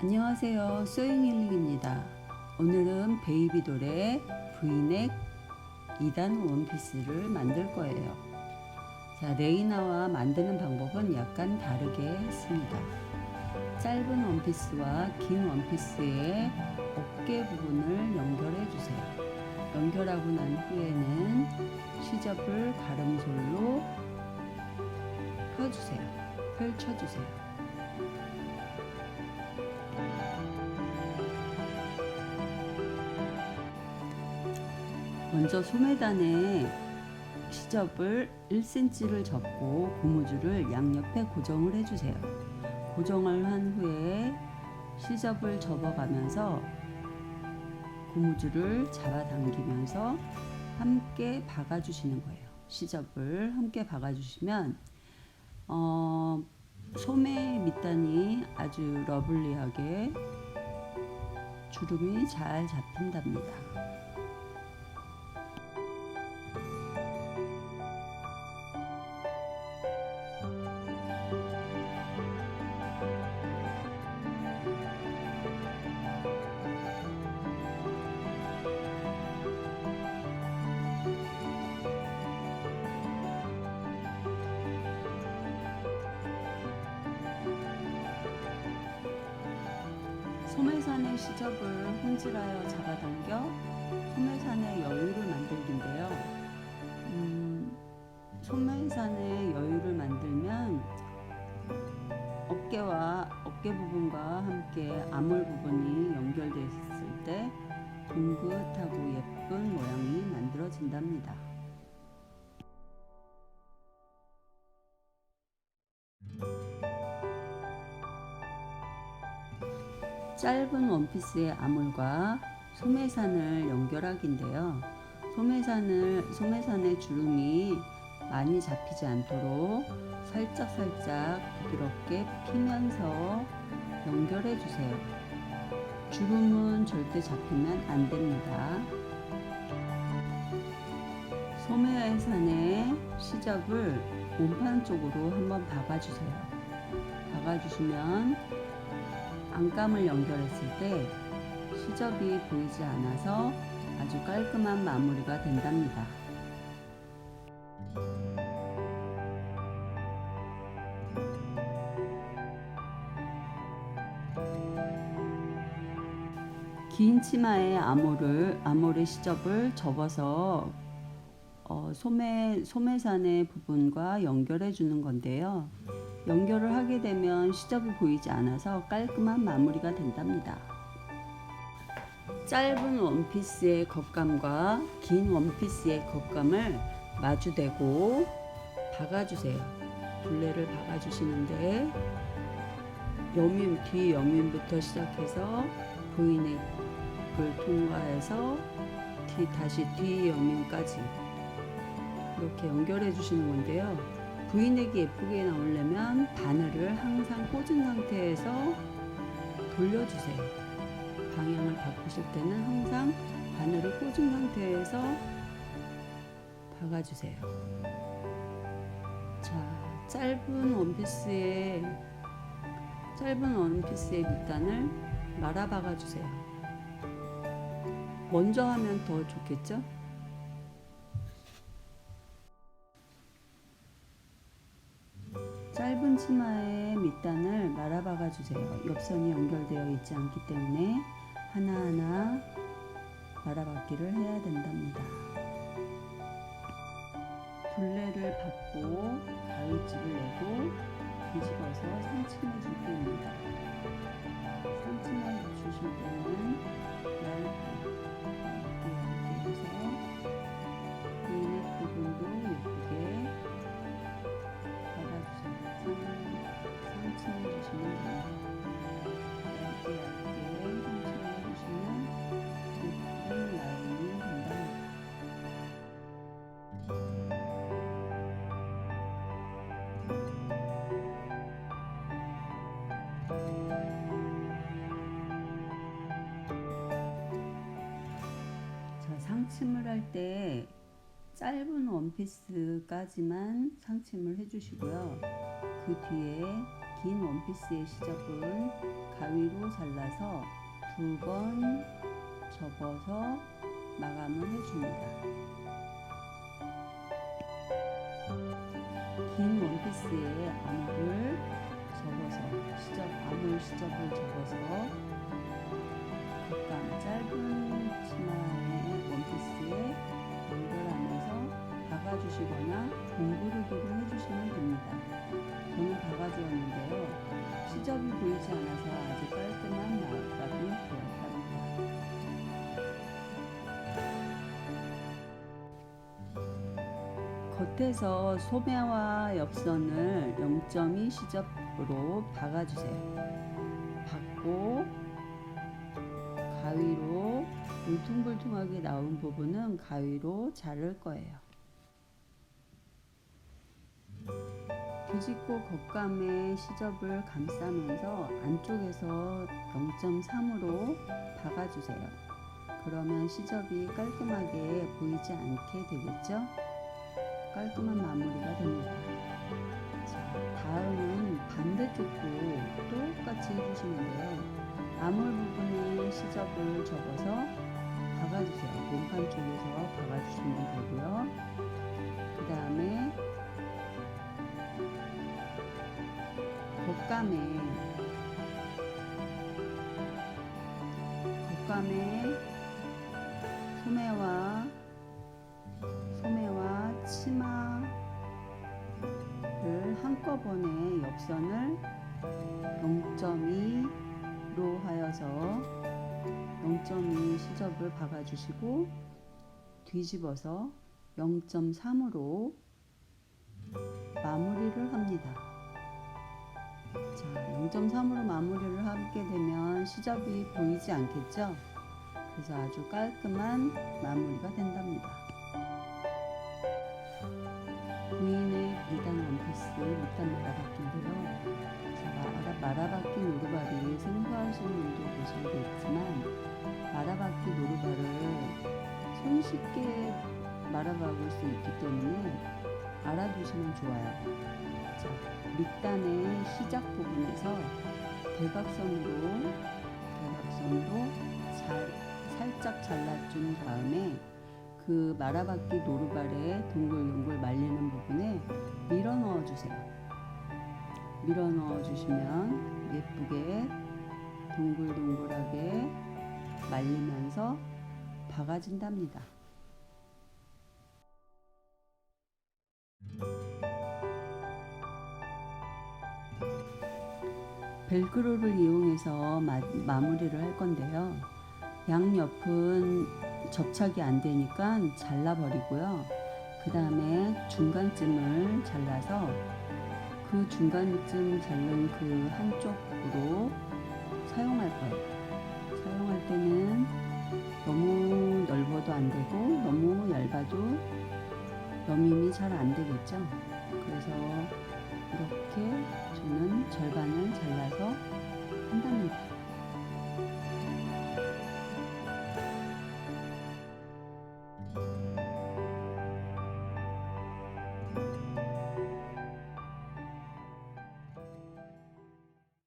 안녕하세요. 소잉힐링입니다. 오늘은 베이비 돌의 브이넥 2단 원피스를 만들 거예요. 자, 레이나와 만드는 방법은 약간 다르게 했습니다. 짧은 원피스와 긴 원피스의 어깨 부분을 연결해 주세요. 연결하고 난 후에는 시접을 가름솔로 펴주세요. 펼쳐주세요. 먼저 소매단에 시접을 1cm를 접고 고무줄을 양옆에 고정을 해주세요. 고정을 한 후에 시접을 접어가면서 고무줄을 잡아당기면서 함께 박아주시는 거예요. 시접을 함께 박아주시면 어, 소매 밑단이 아주 러블리하게 주름이 잘 잡힌답니다. 소매산의 시접을 혼질하여 잡아당겨 소매산의 여유를 만들기인데 짧은 원피스의 아몰과 소매산을 연결하기인데요. 소매산을 소매산의 주름이 많이 잡히지 않도록 살짝 살짝 부드럽게 피면서 연결해 주세요. 주름은 절대 잡히면 안 됩니다. 소매산의 시접을 몸판 쪽으로 한번 박아주세요. 박아주시면 안감을 연결했을 때 시접이 보이지 않아서 아주 깔끔한 마무리가 된답니다. 긴 치마의 암호를 암호의 시접을 접어서 어, 소매 소매산의 부분과 연결해 주는 건데요. 연결을 하게 되면 시접이 보이지 않아서 깔끔한 마무리가 된답니다. 짧은 원피스의 겉감과 긴 원피스의 겉감을 마주대고 박아주세요. 둘레를 박아주시는데 여민 뒤 여민부터 시작해서 브이넥을 통과해서 뒤 다시 뒤 여민까지 이렇게 연결해 주시는 건데요. 브이넥이 예쁘게 나오려면 바늘을 항상 꽂은 상태에서 돌려주세요. 방향을 바꾸실 때는 항상 바늘을 꽂은 상태에서 박아주세요. 자, 짧은 원피스의 짧은 원피스의 밑단을 말아 박아주세요. 먼저 하면 더 좋겠죠? 짧은 치마의 밑단을 말아박아 주세요. 옆선이 연결되어 있지 않기 때문에 하나하나 말아박기를 해야 된답니다. 둘레를 받고 가위집을 내고 뒤집어서 상침해 줄 때입니다. 상침해 주실 때는 얇 할 때 짧은 원피스까지만 상침을 해주시고요. 그 뒤에 긴 원피스의 시접은 가위로 잘라서 두 번 접어서 마감을 해줍니다. 긴 원피스에 암호를 접어서 시접 암홀 시접을 접어서 겉감 짧은 치마의 원피스에 연결하면서 박아주시거나 동그르기를 해주시면 됩니다. 저는 박아주었는데요. 시접이 보이지 않아서 아주 깔끔한 마감이 되었답니다. 겉에서 소매와 옆선을 0.2 시접으로 박아주세요. 박고 가위로 울퉁불퉁하게 나온 부분은 가위로 자를 거예요. 뒤집고 겉감의 시접을 감싸면서 안쪽에서 0.3으로 박아주세요. 그러면 시접이 깔끔하게 보이지 않게 되겠죠? 깔끔한 마무리가 됩니다. 자, 다음은 반대쪽도 똑같이 해주시는데요. 부분에 시접을 접어서 박아주세요. 몸판 쪽에서 박아주시면 되고요. 그 다음에 겉감에 겉감에 소매와 소매와 치마를 한꺼번에 옆선을 0.2로 하여서 0.2 시접을 박아주시고 뒤집어서 0.3으로 마무리를 합니다. 자, 0.3으로 마무리를 하게 되면 시접이 보이지 않겠죠? 그래서 아주 깔끔한 마무리가 된답니다. 부인의 2단 원피스 밑단 말아박기인데요. 말아박기 노루발이 생소하신 분도 계시겠지만 말아박기 노루발을 손쉽게 말아박을 수 있기 때문에 알아두시면 좋아요. 자, 밑단의 시작 부분에서 대각선으로 대각선으로 잘, 살짝 잘라준 다음에 그 말아박기 노루발에 동글동글 말리는 부분에 밀어 넣어 주세요. 밀어 넣어 주시면 예쁘게 동글동글하게 말리면서 박아진답니다. 벨크로를 이용해서 마, 마무리를 할 건데요. 양옆은 접착이 안 되니까 잘라버리고요. 그 다음에 중간쯤을 잘라서 그 중간쯤 자른 그 한쪽으로 사용할 거예요. 사용할 때는 너무 넓어도 안 되고 너무 얇아도 여밈이 잘 안 되겠죠. 그래서 이렇게 저는 한답니다.